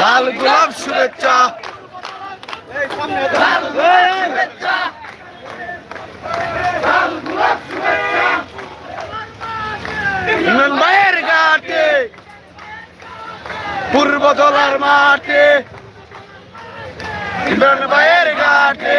লাল গোলাপ শুভেচ্ছা মুম্বাইয়ের ঘাটে পূর্বদলার মাঠে মুম্বাইয়ের গাটে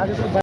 আগে